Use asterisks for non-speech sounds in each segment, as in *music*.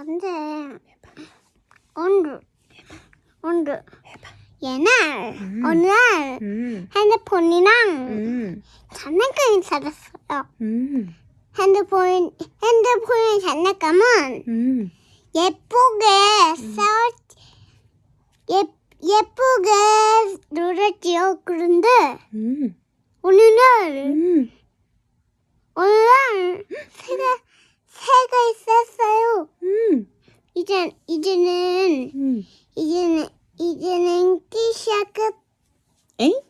안 돼. 오늘, 오늘, 얘는 음. 어느 날 음, 핸드폰이랑 음, 장난감이 찾았어요. 음, 핸드폰, 핸드폰의 장난감은 음, 예쁘게 싸웠, 예, 예쁘게 놀았지요. 그런데 음, 오늘날, 음. 오늘날 새가, 새가 있었어요. 음, 이제, 이제는, 음. 이제는, 이제는 끝이야, 끝. 에이?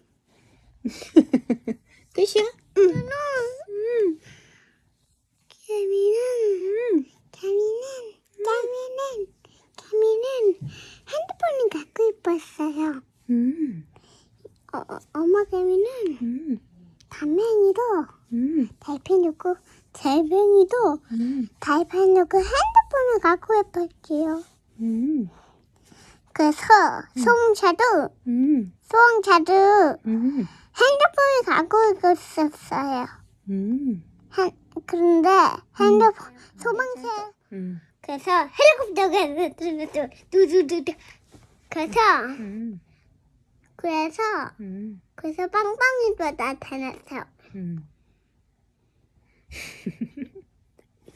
*laughs* 끝이야? 응. 음, 개미는, 음, 개미는, 개미는, 개미는 핸드폰을 갖고 있었어요. 음, 어, 어, 엄마 개미는 음, 담맹이로 음, 달팽이고 달팽이도 음, 달팽이고 핸드폰을 갖고 있었지요. 음, 그래서 소홍차도 음, 소홍차도 음, 핸드폰을 갖고 있었어요. 음, 핸, 그런데 핸드폰 소방차. 음, 그래서 헬리콥터가 두두두두. 그래서 음, 그래서 음, 그래서 빵빵이도 나타났어요. 음.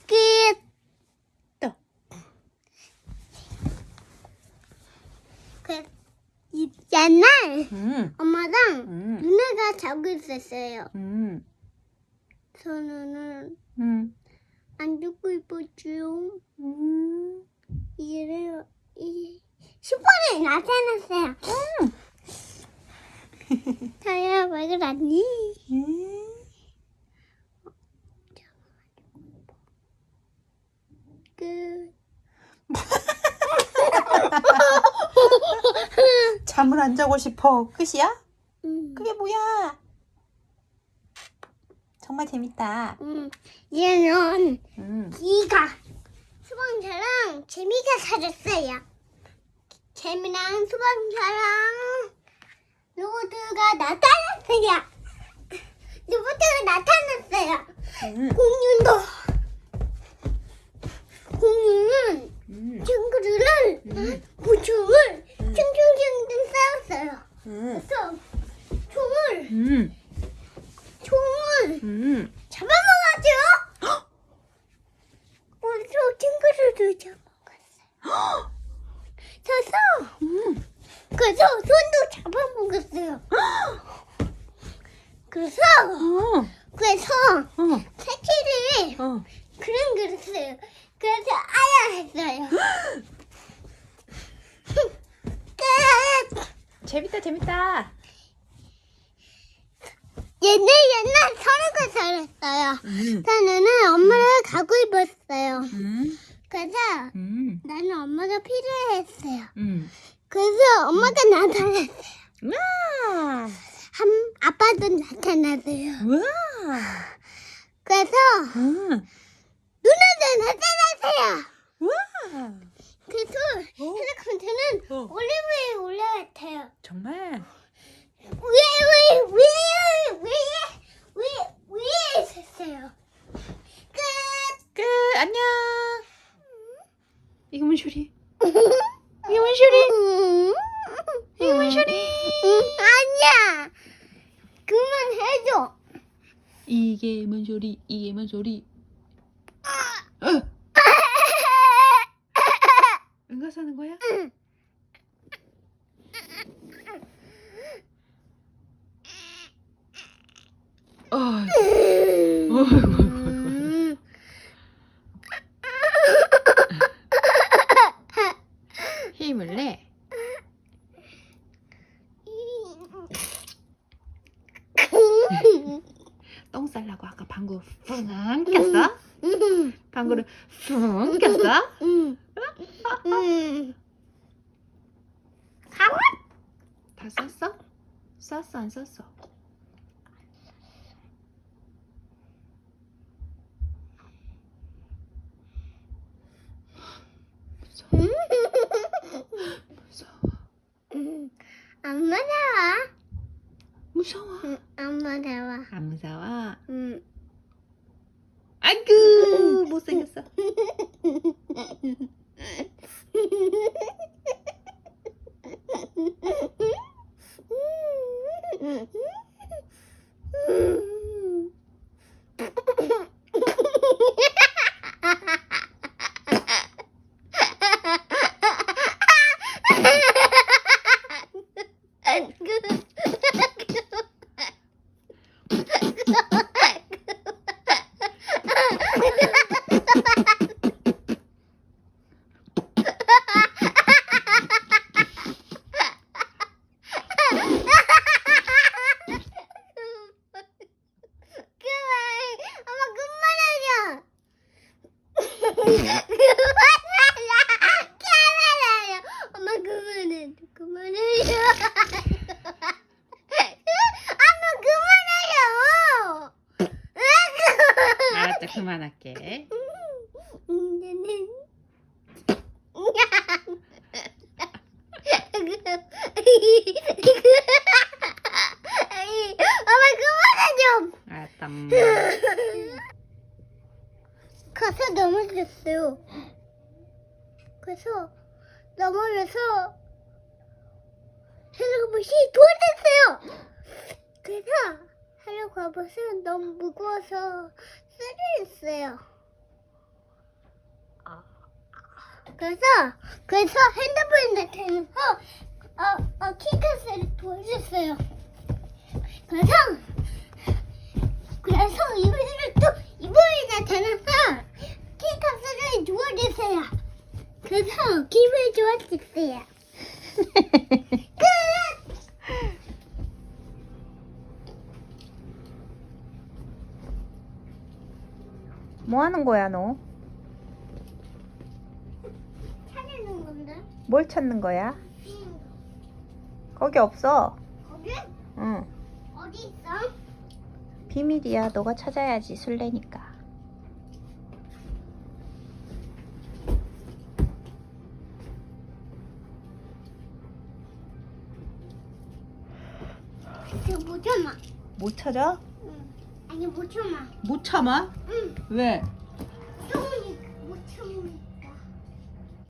끝. 또. 그 이- 옛날 음, 엄마랑 음, 누나가 자고 있었어요. 음, 저는 음, 안 듣고 있었지요. 음. 이제는 이 10분에 나타났어요. 다야 왜 그러니? 음. *laughs* 끝. 잠을 안 자고 싶어. 끝이야? 음. 그게 뭐야? 정말 재밌다. 음. 얘는 음. 기가 수방차랑 재미가 사줬어요. 재미랑 수방차랑 로드가 나타났어요. *laughs* 로드가 나타났어요. 음. 공룡도 공룡은 음. 친구들을 음. 음. 층층층층 음. 그래서 총을 음. 총을 음. 잡아먹었죠. *gasps* 우리 저 친구들도 잡아먹었어요. 그래서 음. 그래서 손도 잡아먹었어요. *gasps* 그래서 어. 그래서 어. 새끼를 어. 그림 그렸어요. 그래서 아야 했어요. *gasps* 끝. 재밌다 재밌다. 옛날 옛날 서로가 살았어요. 음. 저는 엄마를 가고 입었어요. 음. 그래서 음. 나는 엄마가 필요했어요. 음. 그래서 엄마가 나타났어요. 와. 한 아빠도 나타났어요. 와. 그래서 음. 누나도 나타났어요. 와. 그래서 어? 헬리콥터는 어. 올리브에 올라갔어요. 정말. 위에 위에 위에 위에 위에 위에 있었어요. 끝. 끝. 안녕. 이거 뭔 소리? 이게 뭔 소리? 이게 뭔 소리? 아니야. 그만해줘. 이게 뭔 소리? 이게 뭔 소리? 어. 응가 사는 거야? 어이구, 어이구, 어이구, 어이구. 음. 힘을 내. 똥 싸려고 아까 방구 뿡 꼈어? 방구를 뿡 꼈어? 음. 음. 다 썼어? 썼어 안 썼어? 무서워 음. 안 무서워. 무서워 응, 안 무서워. 안 무서워? 음. 아이고 못생겼어 *laughs* 엄마 그만해. 그만해요. 엄마 그만해요. 알았어 그만할게. 이제는 엄마 그만해 좀. 알았다. 음. 가서 넘어졌어요. 그래서 넘어져서 헬로봇이 도와줬어요. 그래서 헬로봇은 너무 무거워서 쓰러졌어요. 그래서 그래서 핸드폰이 나타나서 어, 어 키카스를 도와줬어요. 그래서 그래서 이번에는 또 이번에 나타나서 키카스를 도와줬어요. 그래서 기분이 좋았었어요. 끝! 뭐 하는 거야 너? 찾아는 건데? 뭘 찾는 거야? 거기 없어. 거기? 응. 어디 있어? 비밀이야. 너가 찾아야지 술래니까. 저못 참아. 못 찾아? 응. 아니 못 참아. 못 참아? 응. 왜?